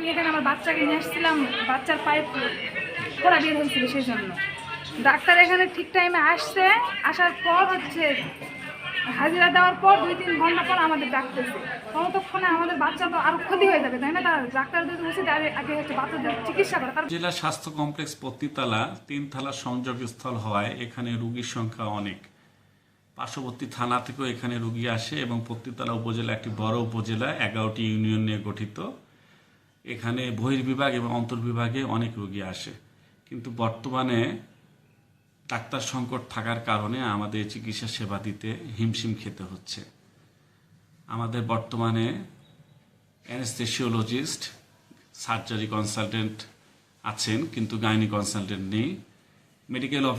আমি এখানে আমার বাচ্চাকে নিয়ে আসছিলাম, বাচ্চার পায়ে ফোড়া বের হয়েছিল সেই জন্য ডাক্তার এখানে ঠিক টাইমে আসছে, আসার পর হচ্ছে হাজিরা দেওয়ার পর দুই তিন ঘণ্টা পর আমাদের ডাকতেছে। ততক্ষণে আমাদের বাচ্চা তো আরও ক্ষতি হয়ে যাবে, তাই না? তার ডাক্তার যদি উচিত আগে আগে হচ্ছে বাচ্চাদের চিকিৎসা করা, তার জেলা স্বাস্থ্য কমপ্লেক্স পত্তিতলা তিনতলা সংযোগস্থল হওয়ায় এখানে রোগীর সংখ্যা অনেক। পার্শ্ববর্তী থানা থেকেও এখানে রুগী আসে এবং পত্তিতলা উপজেলা একটি বড় উপজেলা, এগারোটি ইউনিয়ন নিয়ে গঠিত। এখানে বহির্বিভাগ এবং অন্তর্বিভাগে অনেক রোগী আসে। কিন্তু বর্তমানে ডাক্তার সংকট থাকার কারণে আমাদের চিকিৎসা সেবা দিতে হিমশিম খেতে হচ্ছে। আমাদের বর্তমানে অ্যানেস্থেসিওলজিস্ট, সার্জারি কনসালটেন্ট আছেন, কিন্তু গাইনি কনসালটেন্ট নেই। মেডিকেল অফ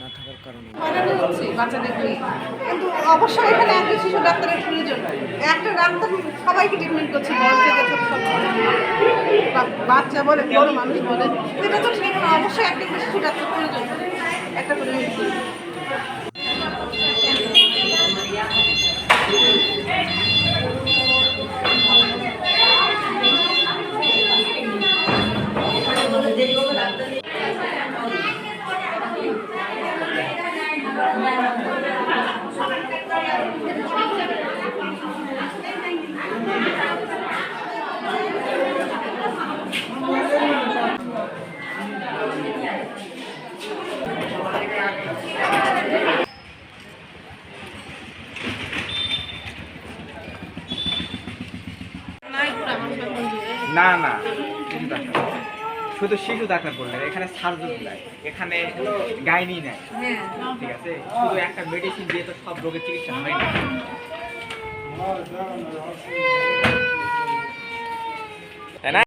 না থাকার কারণে। কিন্তু অবশ্যই এখানে একটা শিশু ডাক্তারের প্রয়োজন। একটা ডাক্তার সবাইকে ট্রিটমেন্ট করছে বাচ্চা বলে, বড় মানুষ বলে। এটা তো অবশ্যই একটা শিশু ডাক্তার প্রয়োজন। একটা করে না না। শুধু শিশু ডাক্তার বললেন এখানে সার্জন নাই। এখানে গাইনি নাই। ঠিক আছে? শুধু একটা মেডিসিন দিয়ে তো সব রোগের চিকিৎসা হয় না। তাই না?